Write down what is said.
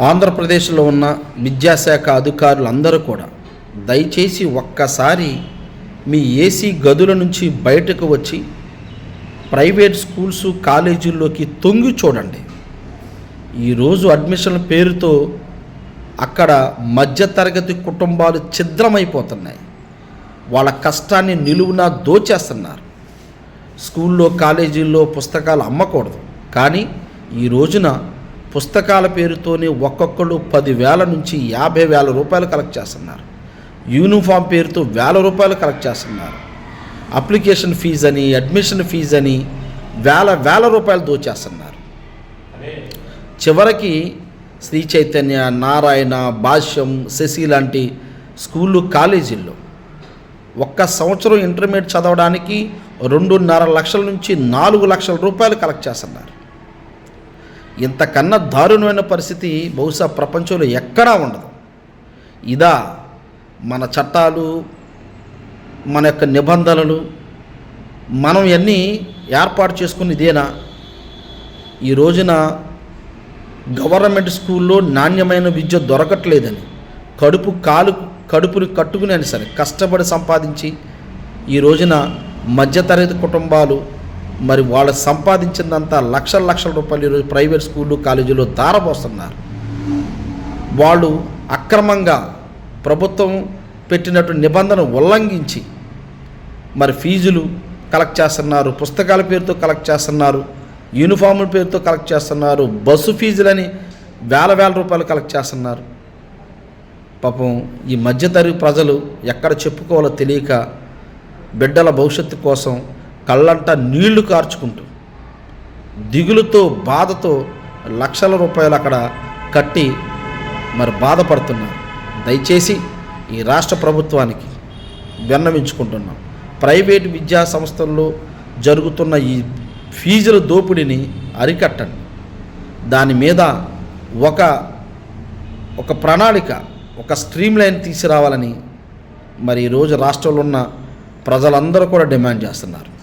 ఆంధ్రప్రదేశ్లో ఉన్న విద్యాశాఖ అధికారులు అందరూ కూడా దయచేసి ఒక్కసారి మీ ఏసీ గదుల నుంచి బయటకు వచ్చి ప్రైవేట్ స్కూల్స్ కాలేజీల్లోకి తొంగి చూడండి. ఈరోజు అడ్మిషన్ పేరుతో అక్కడ మధ్యతరగతి కుటుంబాలు ఛిద్రమైపోతున్నాయి. వాళ్ళ కష్టాన్ని నిలువున దోచేస్తున్నారు. స్కూల్లో కాలేజీల్లో పుస్తకాలు అమ్మకూడదు. కానీ ఈ రోజున పుస్తకాల పేరుతోనే ఒక్కొక్కళ్ళు పదివేల నుంచి యాభై వేల రూపాయలు కలెక్ట్ చేస్తున్నారు. యూనిఫామ్ పేరుతో వేల రూపాయలు కలెక్ట్ చేస్తున్నారు. అప్లికేషన్ ఫీజు అని అడ్మిషన్ ఫీజు అని వేల వేల రూపాయలు దోచేస్తున్నారు. చివరికి శ్రీ చైతన్య నారాయణ భాష్యం శశి లాంటి స్కూళ్ళు కాలేజీల్లో ఒక్క సంవత్సరం ఇంటర్మీడియట్ చదవడానికి రెండున్నర లక్షల నుంచి నాలుగు లక్షల రూపాయలు కలెక్ట్ చేస్తున్నారు. ఇంతకన్నా దారుణమైన పరిస్థితి బహుశా ప్రపంచంలో ఎక్కడా ఉండదు. ఇదా మన చట్టాలు మన యొక్క నిబంధనలు మనం ఇవన్నీ ఏర్పాటు చేసుకుని ఇదేనా ఈ రోజున గవర్నమెంట్ స్కూల్లో నాణ్యమైన విద్య దొరకట్లేదని కడుపు కాలు కడుపుని కట్టుకుని అయినా సరే కష్టపడి సంపాదించి ఈ రోజున మధ్యతరగతి కుటుంబాలు మరి వాళ్ళు సంపాదించిందంతా లక్షల లక్షల రూపాయలు ఈరోజు ప్రైవేట్ స్కూళ్ళు కాలేజీలో దారపోస్తున్నారు వాళ్ళు అక్రమంగా ప్రభుత్వం పెట్టినట్టు నిబంధన ఉల్లంఘించి మరి ఫీజులు కలెక్ట్ చేస్తున్నారు పుస్తకాల పేరుతో కలెక్ట్ చేస్తున్నారు యూనిఫాముల పేరుతో కలెక్ట్ చేస్తున్నారు బస్సు ఫీజులని వేల వేల రూపాయలు కలెక్ట్ చేస్తున్నారు. పాపం ఈ మధ్యతరగతి ప్రజలు ఎక్కడ చెప్పుకోవాలో తెలియక బిడ్డల భవిష్యత్తు కోసం కళ్ళంట నీళ్ళు కార్చుకుంటూ దిగులుతో బాధతో లక్షల రూపాయలు అక్కడ కట్టి మరి బాధపడుతున్నారు. దయచేసి ఈ రాష్ట్ర ప్రభుత్వానికి విన్నవించుకుంటున్నాం. ప్రైవేట్ విద్యా సంస్థల్లో జరుగుతున్న ఈ ఫీజుల దోపిడీని అరికట్టండి. దాని మీద ఒక ఒక ప్రణాళిక ఒక స్ట్రీమ్ లైన్ తీసుకురావాలని మరి ఈరోజు రాష్ట్రంలో ఉన్న ప్రజలందరూ కూడా డిమాండ్ చేస్తున్నారు.